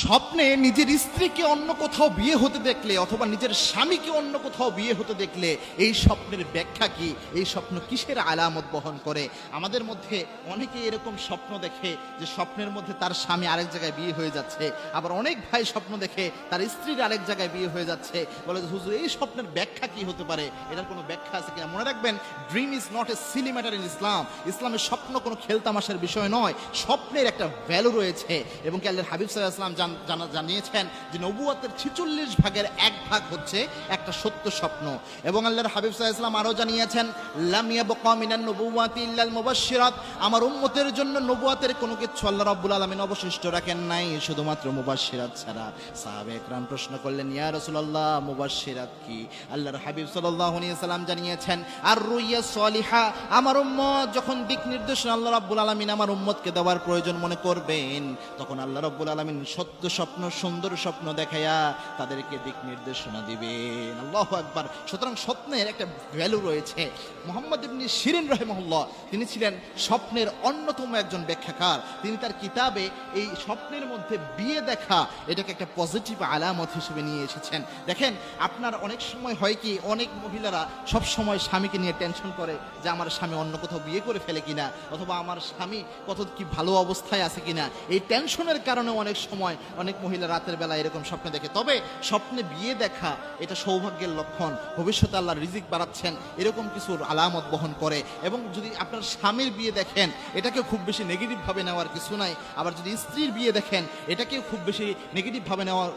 স্বপ্নে নিজের স্ত্রীকে অন্য কোথাও বিয়ে হতে দেখলে অথবা নিজের স্বামীকে অন্য কোথাও বিয়ে হতে দেখলে এই স্বপ্নের ব্যাখ্যা কি? এই স্বপ্ন কিসের আলামত বহন করে? আমাদের মধ্যে অনেকে এরকম স্বপ্ন দেখে যে স্বপ্নের মধ্যে তার স্বামী আরেক জায়গায় বিয়ে হয়ে যাচ্ছে। আবার অনেক ভাই স্বপ্ন দেখে তার স্ত্রীর আরেক জায়গায় বিয়ে হয়ে যাচ্ছে। বলে যে, হুজুর এই স্বপ্নের ব্যাখ্যা কি হতে পারে? এটার কোনো ব্যাখ্যা আছে কিনা? মনে রাখবেন dream is not a silly matter in Islam ইসলামের স্বপ্ন কোনো খেলতামাশার বিষয় নয়। স্বপ্নের একটা ভ্যালু রয়েছে এবং কি আল্লাহর হাবিব সাল্লাহ ইসলাম জানা জানিয়েছেন যে নবুয়াতের ছিচল্লিশ ভাগের এক ভাগ হচ্ছে একটা সত্য স্বপ্ন। এবং আল্লাহর হাবিব সাল্লাহ ইসলাম আরও জানিয়েছেন লামিয়া বকামিনান নবুয়াতি ইল্লাল মুবাশশিরাত আমার উম্মতের জন্য নবুয়াতের কোনো কিছু আল্লাহ রাব্বুল আলামিন অবশিষ্ট রাখেন নাই, শুধুমাত্র মুবাশশিরাত ছাড়া। সাহাবে একরাম প্রশ্ন করলেন, ইয়া রাসূলুল্লাহ, মুবাশশিরাত কি? আল্লাহর হাবিব সাল্লাল্লাহু আলাইহি জানিয়েছেন আর রুইয়া সলিহা, আমার উম্মত যখন দিক নির্দেশনা আল্লাহ রাব্বুল আলামিন আমার উম্মতকে দেওয়ার প্রয়োজন মনে করবেন, তখন আল্লাহ রাব্বুল আলামিন সত্য স্বপ্ন, সুন্দর স্বপ্ন দেখাইয়া তাদেরকে দিক নির্দেশনা দিবেন। আল্লাহু একবার সুতরাং স্বপ্নের একটা ভ্যালু রয়েছে। মোহাম্মদ ইবনি শিরিন রহিমহুল্লাহ, তিনি ছিলেন স্বপ্নের অন্যতম একজন ব্যাখ্যাকার। তিনি তার কিতাবে এই স্বপ্নের মধ্যে বিয়ে দেখা, এটাকে একটা পজিটিভ আলামত হিসেবে নিয়ে এসেছেন। দেখেন, আপনার অনেক সময় হয় কি, অনেক মহিলারা সব সময় স্বামীকে নিয়ে টেনশন করে যে আমার স্বামী অন্য কোথাও বিয়ে করে ফেলে কিনা, অথবা আমার স্বামী কত কি ভালো অবস্থায় আছে কিনা। এই টেনশনের কারণে অনেক সময় অনেক মহিলা রাতের বেলা এরকম স্বপ্ন দেখে। তবে স্বপ্নে বিয়ে দেখা, এটা সৌভাগ্যের লক্ষণ। ভবিষ্যতে আল্লাহ রিজিক বাড়াচ্ছেন, এরকম কিছু আলামত বহন করে। এবং যদি আপনার স্বামীর বিয়ে দেখেন, এটাকে খুব বেশি নেগেটিভ ভাবে নেওয়ার কিছু নাই। আবার যদি স্ত্রীর বিয়ে দেখেন, এটাকেও খুব বেশি নেগেটিভ ভাবে নেওয়ার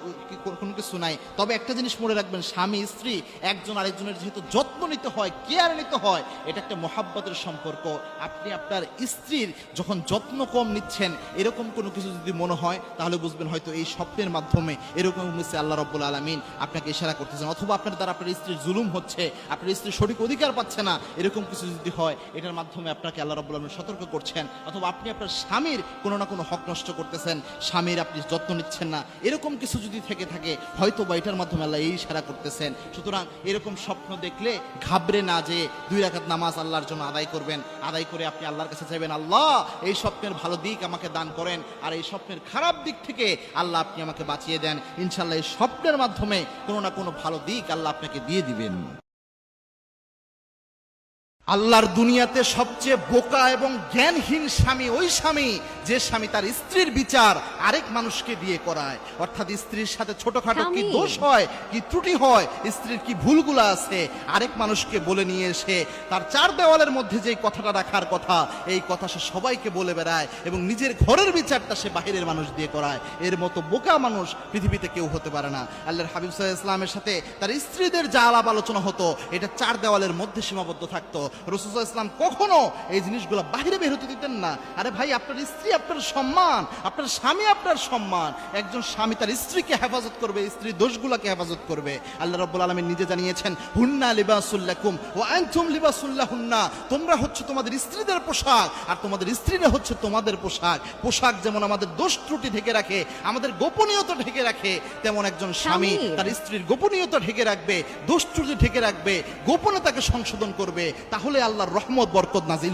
কোনো কিছু নাই। তবে একটা জিনিস মনে রাখবেন, স্বামী, স্ত্রী, একজন আরেকজনের যেহেতু যত্ন নিতে হয় কেয়ার নিতে হয়, এটা একটা মহাব্বতের সম্পর্ক। আপনি আপনার স্ত্রীর যখন যত্ন কম নিচ্ছেন, এরকম কোনো কিছু যদি মনে হয়, তাহলে বুঝবেন হয়তো এই স্বপ্নের মাধ্যমে এরকম মিসে আল্লাহ রব্বুল আলমিন আপনাকে ইশারা করতেছেন। অথবা আপনার দ্বারা আপনার স্ত্রীর জুলুম হচ্ছে, আপনার স্ত্রীর সঠিক অধিকার পাচ্ছে না, এরকম কিছু যদি হয়, এটার মাধ্যমে আপনাকে আল্লাহ রব্বুল আলমিন সতর্ক করছেন। অথবা আপনি আপনার স্বামীর কোনো না কোনো হক নষ্ট করতেছেন, স্বামীর আপনি যত্ন নিচ্ছেন না, এরকম কিছু যদি থেকে থাকে হয়তো বা এটার মাধ্যমে আল্লাহ এই ইশারা করতেছেন। সুতরাং এরকম স্বপ্ন দেখলে ঘাবড়ে না যে দুই রাকাত নামাজ আল্লাহর জন্য আদায় করবেন। আদায় করে আপনি আল্লাহর কাছে চাইবেন, আল্লাহ, এই স্বপ্নের ভালো দিক আমাকে দান করেন, আর এই স্বপ্নের খারাপ দিক থেকে আল্লাহ আপনি আমাকে বাঁচিয়ে দেন। ইনশাল্লাহ এই স্বপ্নের মাধ্যমে কোনো না কোনো ভালো দিক আল্লাহ আপনাকে দিয়ে দিবেন। আল্লাহর দুনিয়াতে সবচেয়ে বোকা এবং জ্ঞানহীন স্বামী ওই স্বামী যে স্বামী তার স্ত্রীর বিচার আরেক মানুষকে দিয়ে করায়। অর্থাৎ স্ত্রীর সাথে ছোটখাটো কি দোষ হয় কি ত্রুটি হয় স্ত্রীর কি ভুলগুলো আছে আরেক মানুষকে বলে নিয়ে এসে তার চার দেওয়ালের মধ্যে যে কথাটা রাখার কথা এই কথা সে সবাইকে বলে বেড়ায় এবং নিজের ঘরের বিচারটা সে বাহিরের মানুষ দিয়ে করায়। এর মতো বোকা মানুষ পৃথিবীতে কেউ হতে পারে না। আল্লাহর হাবিব সাল্লাহ ইসলামের সাথে তার স্ত্রীদের যা আলাপ আলোচনা হতো এটা চার দেওয়ালের মধ্যে সীমাবদ্ধ থাকতো। রসুল ইসলাম কখনো এই জিনিসগুলো বাইরে বের হতে দিতেন না। আরে ভাই আপনার স্ত্রী আপনার সম্মান আপনার স্বামী আপনার সম্মান। একজন স্বামী তার স্ত্রীকে হেফাজত করবে স্ত্রীর দোষগুলোকে হেফাজত করবে। আল্লাহ রব্বুল আলমী নিজে জানিয়েছেন হুন্না লিবাসুল্লাকুম ও আনতুম লিবাসুল্লাহ হুন্না তোমরা হচ্ছে তোমাদের স্ত্রীদের পোশাক আর তোমাদের স্ত্রীরা হচ্ছে তোমাদের পোশাক। পোশাক যেমন আমাদের দোষ ত্রুটি ঢেকে রাখে আমাদের গোপনীয়তা ঢেকে রাখে তেমন একজন স্বামী স্বামী। তার স্ত্রীর গোপনীয়তা ঢেকে রাখবে দোষ ত্রুটি ঢেকে রাখবে গোপনে তাকে সংশোধন করবে। তাহলে আল্লাহর রহমত বরকত নাজিল